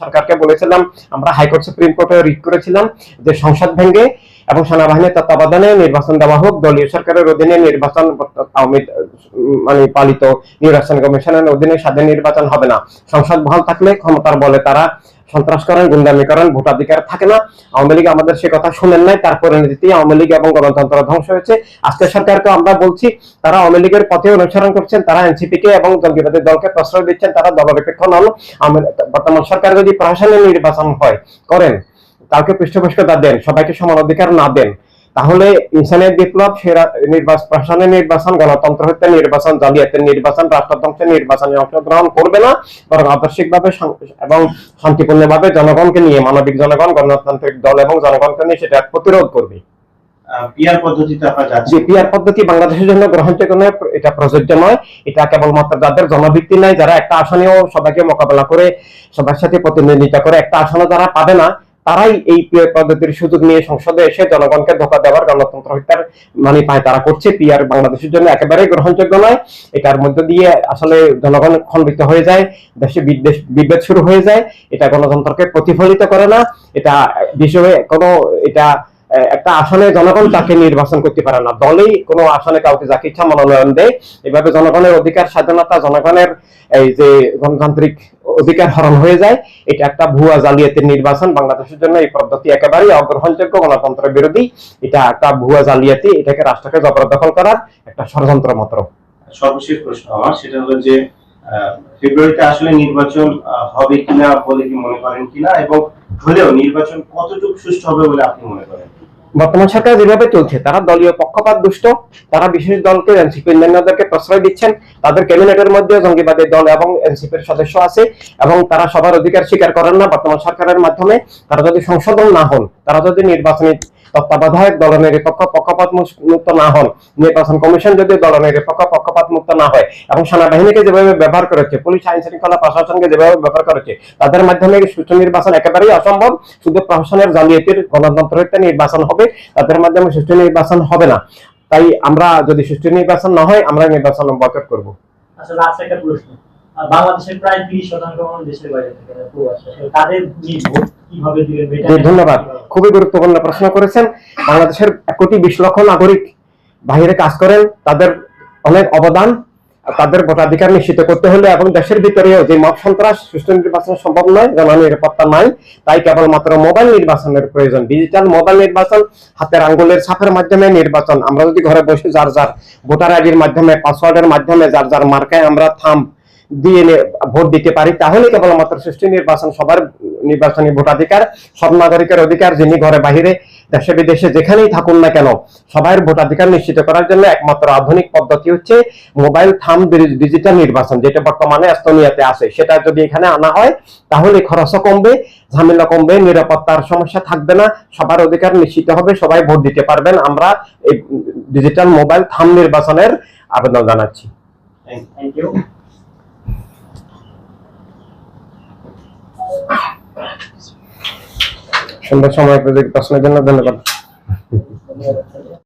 সরকারকে বলেছিলাম, আমরা হাইকোর্ট সুপ্রিম কোর্টে রিট করেছিলাম যে সংসদ ভেঙে এবং সেনাবাহিনীর তত্ত্বাবধানে নির্বাচন দেওয়া হোক, দলীয় সরকারের অধীনে নির্বাচন মানে পালিত নির্বাচন কমিশনের অধীনে স্বাধীন নির্বাচন হবে না। সংসদ বহাল থাকলে ক্ষমতার বলে তারা সন্ত্রাস করেন, গুন্ডামি করেন, ভোটাধিকার থাকে না। আওয়ামী লীগ আমাদের সে কথা শুনেন নাই, তার পরিণতিতে আওয়ামী লীগ এবং গণতন্ত্র ধ্বংস হয়েছে। আজকে সরকারকে আমরা বলছি, তারা আওয়ামী লীগের পথে অনুসরণ করছেন, তারা এনসিপি কে এবং জঙ্গিবাদী দলকে প্রশ্রয় দিচ্ছেন, তারা দলনিরপেক্ষ নন। বর্তমান সরকার যদি প্রশাসনের নির্বাচন হয়, করেন, কাউকে পৃষ্ঠপোষকতা দেন, সবাইকে সমান অধিকার না দেন তাহলে ইনসানের বিপ্লব সেরা নির্বাচন প্রশাসনের নির্বাচন গণতন্ত্র হত্যা নির্বাচন জালিয়াতের নির্বাচন রাষ্ট্রধ্বংসের নির্বাচনে অংশগ্রহণ করবে না বরং আদর্শিকভাবে এবং শান্তিপূর্ণভাবে জনগণকে নিয়ে মানবিক জনগণ গণতান্ত্রিক দল এবং জনগণকে নিয়ে সেটা প্রতিরোধ করবে। পিয়ার পদ্ধতিতে আপনারা যে যাচ্ছেন পদ্ধতি বাংলাদেশের জন্য গ্রহণযোগ্য নয় এটা প্রযোজ্য নয় এটা কেবলমাত্র যাদের জনভিত্তি নাই যারা একটা আসনেও সবাইকে মোকাবেলা করে সবার সাথে প্রতিনিধিত্ব করে একটা আসনে যারা পাবে না তারাই এই পদ্ধতির সুযোগ নিয়ে সংসদে এসে জনগণকে ধোকা দেওয়ার গণতন্ত্র হত্যার মানে পায় তারা করছে। পিআর বাংলাদেশের জন্য একেবারেই গ্রহণযোগ্য নয়। এটার মধ্য দিয়ে আসলে জনগণ খণ্ডিত হয়ে যায়, দেশে বিদ্বেষ, বিভেদ শুরু হয়ে যায়। এটা গণতন্ত্রকে প্রতিফলিত করে না। এটা বিষয়ে কোনো, এটা একটা আসনে জনগণ তাকে নির্বাচন করতে পারে না। দলেই কোনো আসনে কাউকে যাকে ইচ্ছা মনোনয়ন দেয়। এভাবে জনগণের অধিকার, স্বাধীনতা, জনগণের এই যে গণতান্ত্রিক অধিকার হরণ হয়ে যায়। এটা একটা ভুয়া জালিয়াতির নির্বাচন। বাংলাদেশের জন্য এই পদ্ধতি একেবারেই অগ্রহণযোগ্য গণতন্ত্র বিরোধী। এটা একটা ভুয়া জালিয়াতি। এটাকে রাষ্ট্রকে জবরদখল করার একটা ষড়যন্ত্র মাত্র। সর্বশেষ প্রশ্ন আমার, সেটা হলো যে ফেব্রুয়ারিতে আসলে নির্বাচন হবে কিনা বলে কি মনে করেন কিনা? এবং হলেও নির্বাচন কতটুকু সুষ্ঠু হবে বলে আপনি মনে করেন? বর্তমান সরকার যেভাবে চলছে, তারা দলীয় পক্ষপাত দুষ্ট, তারা বিশেষ দলকে এনসিপি অন্যান্যদেরকে প্রশ্রয় দিচ্ছেন, তাদের ক্যাবিনেটের মধ্যে জঙ্গিবাদী দল এবং এনসিপির সদস্য আছে এবং তারা সবার অধিকার স্বীকার করেন না বর্তমান সরকারের মাধ্যমে। তারা যদি সংশোধন না হন, তারা যদি নির্বাচনী তত্ত্বাবধায়ক দলনিরপেক্ষ পক্ষপাত মুক্ত না হন। নির্বাচন কমিশন যদি দলনিরপেক্ষ পক্ষপাত মুক্ত না হয় এবং সেনাবাহিনীকে যেভাবে ব্যবহার করেছে, পুলিশ আইন শৃঙ্খলা প্রশাসনকে যেভাবে ব্যবহার করেছে, তাদের মাধ্যমে সুষ্ঠু নির্বাচন একেবারেই অসম্ভব? শুধু প্রশাসনের জালিয়াতির গণতন্ত্র হত্যা নির্বাচন হবে, তাদের মাধ্যমে সুষ্ঠু নির্বাচন হবে না। তাই আমরা যদি সুষ্ঠু নির্বাচন না হয় আমরা নির্বাচন বয়কট করব। আচ্ছা লাস্ট একটা প্রশ্ন। বাংলাদেশের প্রায় তিরিশ শতাংশ মানুষ দেশের বাইরে থেকে তাদের কীভাবে দিবেন ধন্যবাদ। খুবই গুরুত্বপূর্ণ প্রশ্ন করেছেন। বাংলাদেশের এক কোটি বিশ লক্ষ নাগরিক বাইরে কাজ করেন তাদের অনেক অবদান তাদের ভোটাধিকার নিশ্চিত করতে হলে এবং দেশের ভিতরেও যে মব সন্ত্রাস সুষ্ঠু নির্বাচন সম্ভব নয় জননিরাপত্তা নাই তাই কেবলমাত্র মোবাইল নির্বাচনের প্রয়োজন। ডিজিটাল মোবাইল নির্বাচন হাতের আঙ্গুলের ছাপের মাধ্যমে নির্বাচন। আমরা যদি ঘরে বসে যার যার ভোটার আইডির মাধ্যমে পাসওয়ার্ডের মাধ্যমে যার যার মার্কায় আমরা থাম দিয়ে ভোট দিতে পারি, তাহলে কেবলমাত্র সুষ্ঠু নির্বাচন সবার নির্বাচনী ভোটাধিকার সব নাগরিকের অধিকার, যিনি ঘরে বাহিরে দেশে বিদেশে যেখানেই থাকুন না কেন সবার ভোটাধিকার নিশ্চিত করার জন্য একমাত্র আধুনিক পদ্ধতি হচ্ছে মোবাইল থাম ডিজিটাল নির্বাচন, যেটা বর্তমানে এস্তোনিয়াতে আছে। সেটা যদি এখানে আনা হয়, তাহলে খরচও কমবে, ঝামেলা কমবে, নিরাপত্তার সমস্যা থাকবে না, সবার অধিকার নিশ্চিত হবে, সবাই ভোট দিতে পারবেন। আমরা এই ডিজিটাল মোবাইল থাম নির্বাচনের আবেদন জানাচ্ছি। থ্যাংক ইউ সুন্দর সময় প্রশ্নের জন্য ধন্যবাদ।